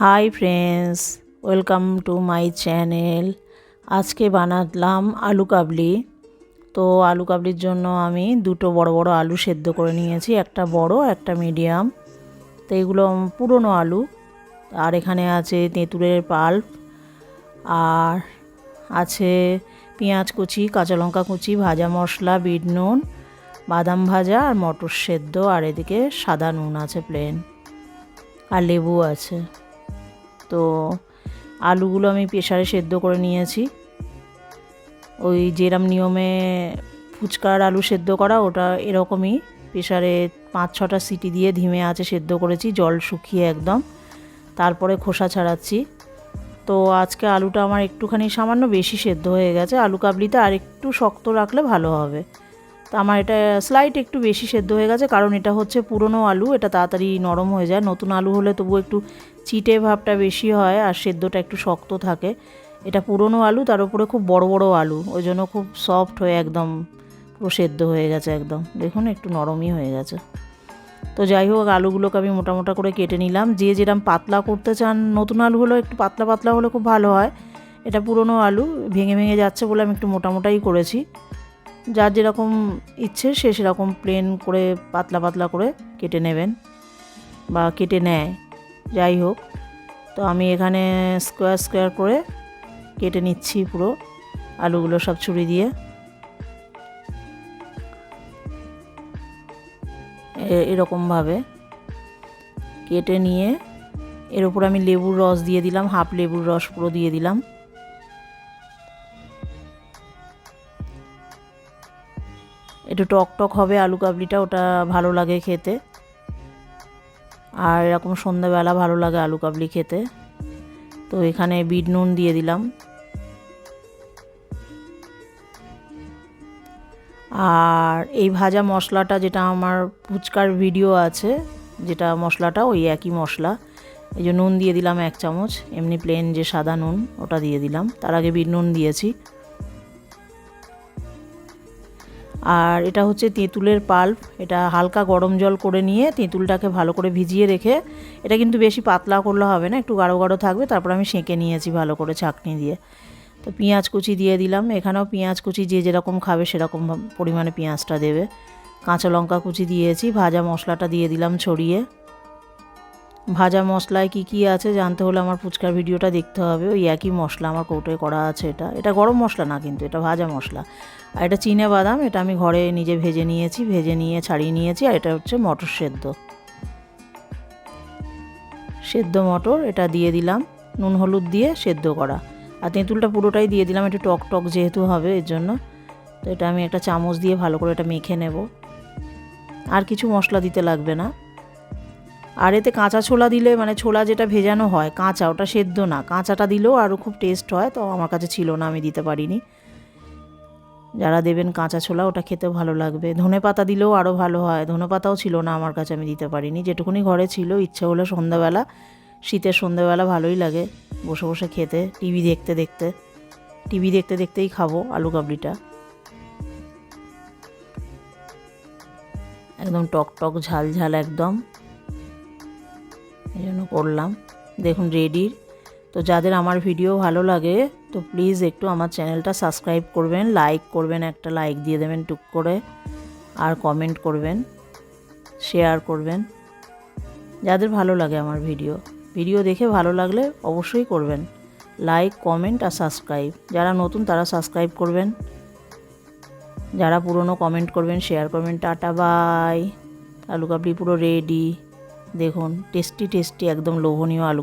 Hi friends, welcome to my channel. আজকে বানালাম আলু কাবলি। তো আলু কাবলির জন্য আমি দুটো বড় বড় আলু সেদ্ধ করে নিয়েছি, একটা বড়, একটা মিডিয়াম। তো এগুলো পুরনো আলু। আর এখানে আছে তেঁতুলের পাল্প, আর আছে পেঁয়াজ কুচি, কাঁচা লঙ্কা কুচি, ভাজা মশলা, বিট নুন, বাদাম ভাজা, আর মটর সেদ্ধ, আর এদিকে সাদা নুন আছে প্লেন আর লেবু আছে। তো আলুগুলো আমি প্রেশারে সেদ্ধ করে নিয়েছি। ওই যেরম নিয়মে ফুচকার আলু সেদ্ধ করা, ওটা এরকমই প্রেশারে পাঁচ ছটা সিটি দিয়ে ধিমে আছে সেদ্ধ করেছি, জল শুকিয়ে একদম। তারপরে খোসা ছাড়াচ্ছি। তো আজকে আলুটা আমার একটুখানি সামান্য বেশি সেদ্ধ হয়ে গেছে, আলু কাবলিতে আর একটু শক্ত রাখলে ভালো হবে। তো আমার এটা স্লাইট একটু বেশি সেদ্ধ হয়ে গেছে, কারণ এটা হচ্ছে পুরনো আলু, এটা তাড়াতাড়ি নরম হয়ে যায়। নতুন আলু হলে তবু একটু চিটে ভাবটা বেশি হয় আর সেদ্ধটা একটু শক্ত থাকে। এটা পুরনো আলু, তার উপরে খুব বড় বড় আলু, ওই জন্য খুব সফট হয়ে একদম পুরো সেদ্ধ হয়ে গেছে একদম। দেখুন, একটু নরমই হয়ে গেছে। তো যাই হোক, আলুগুলোকে আমি মোটা মোটা করে কেটে নিলাম। যে যেরকম পাতলা করতে চান, নতুন আলু আলুগুলো একটু পাতলা পাতলা হলে খুব ভালো হয়। এটা পুরনো আলু, ভেঙে ভেঙে যাচ্ছে বলে আমি একটু মোটা মোটাই করেছি। যার যেরকম ইচ্ছে সে সেরকম প্লেন করে, পাতলা পাতলা করে কেটে নেবেন বা কেটে নেয়। যাই হোক, তো আমি এখানে স্কোয়ার স্কোয়ার করে কেটে নিচ্ছি পুরো আলুগুলো সব ছুরি দিয়ে। এরকমভাবে কেটে নিয়ে, এর উপর আমি লেবুর রস দিয়ে দিলাম, হাফ লেবুর রস পুরো দিয়ে দিলাম। একটু টক টক হবে আলু কাবলিটা, ওটা ভালো লাগে খেতে। আর এরকম সন্ধ্যাবেলা ভালো লাগে আলু কাবলি খেতে। তো এখানে বিট নুন দিয়ে দিলাম। আর এই ভাজা মশলাটা যেটা আমার ফুচকার ভিডিও আছে, যেটা মশলাটা ওই একই মশলা। এই যে নুন দিয়ে দিলাম এক চামচ, এমনি প্লেন যে সাদা নুন, ওটা দিয়ে দিলাম। তার আগে বিট নুন দিয়েছি। আর এটা হচ্ছে তেঁতুলের পাল্প। এটা হালকা গরম জল করে নিয়ে তেঁতুলটাকে ভালো করে ভিজিয়ে রেখে, এটা কিন্তু বেশি পাতলা করলে হবে না, একটু গাঢ় গাঢ় থাকবে, তারপর আমি সেঁকে নিয়েছি ভালো করে ছাঁকনি দিয়ে। তো পেঁয়াজ কুচি দিয়ে দিলাম, এখানেও পেঁয়াজ কুচি যে যেরকম খাবে সেরকম পরিমাণে পেঁয়াজটা দেবে। কাঁচা লঙ্কা কুচি দিয়েছি, ভাজা মশলাটা দিয়ে দিলাম ছড়িয়ে। ভাজা মশলায় কি কি আছে জানতে হলে আমার ফুচকার ভিডিওটা দেখতে হবে। ওই একই মশলা আমার কৌটোয় করা আছে এটা। এটা গরম মশলা না কিন্তু, এটা ভাজা মশলা। আর এটা চিনে বাদাম, এটা আমি ঘরে নিজে ভেজে নিয়েছি, ভেজে নিয়ে ছাড়িয়ে নিয়েছি, আর এটা হচ্ছে মটর সেদ্ধ। সেদ্ধ মটর, এটা দিয়ে দিলাম, নুন হলুদ দিয়ে সেদ্ধ করা। আর তেঁতুলটা পুরোটাই দিয়ে দিলাম, একটু টক টক যেহেতু হবে এর জন্য। তো এটা আমি একটা চামচ দিয়ে ভালো করে এটা মেখে নেব। আর কিছু মশলা দিতে লাগবে না। আর এতে কাঁচা ছোলা দিলে মানে ছোলা যেটা ভেজানো হয়, কাঁচা, ওটা সেদ্ধ না। কাঁচাটা দিলেও আরও খুব টেস্ট হয়, তো আমার কাছে ছিল না, আমি দিতে পারিনি। যারা দেবেন কাঁচা ছোলা, ওটা খেতে ভালো লাগবে। ধনে পাতা দিলেও আরও ভালো হয়, ধনে পাতাও ছিল না আমার কাছে, আমি দিতে পারিনি। যেটুকুনি ঘরে ছিল, ইচ্ছে হলো সন্ধ্যাবেলা, শীতের সন্ধ্যাবেলা ভালোই লাগে বসে বসে খেতে, টিভি দেখতে দেখতে। টিভি দেখতে দেখতেই খাব আলু কাবলিটা। একদম টক টক ঝাল ঝাল একদম। এই জন্য করলাম। দেখুন রেডির তো যাদের আমার ভিডিও ভালো লাগে, তো প্লিজ একটু আমার চ্যানেলটা সাবস্ক্রাইব করবেন লাইক করবেন, একটা লাইক দিয়ে দেবেন টুক করে, আর কমেন্ট করবেন শেয়ার করবেন। যাদের ভালো লাগে আমার ভিডিও ভিডিও দেখে ভালো লাগলে অবশ্যই করবেন। লাইক কমেন্ট আর সাবস্ক্রাইব যারা নতুন, তারা সাবস্ক্রাইব করবেন। যারা পুরনো কমেন্ট করবেন শেয়ার করবেন। টাটা বাই আলু পুরো রেডি দেখুন টেস্টি টেস্টি একদম লোভনীয় আলু।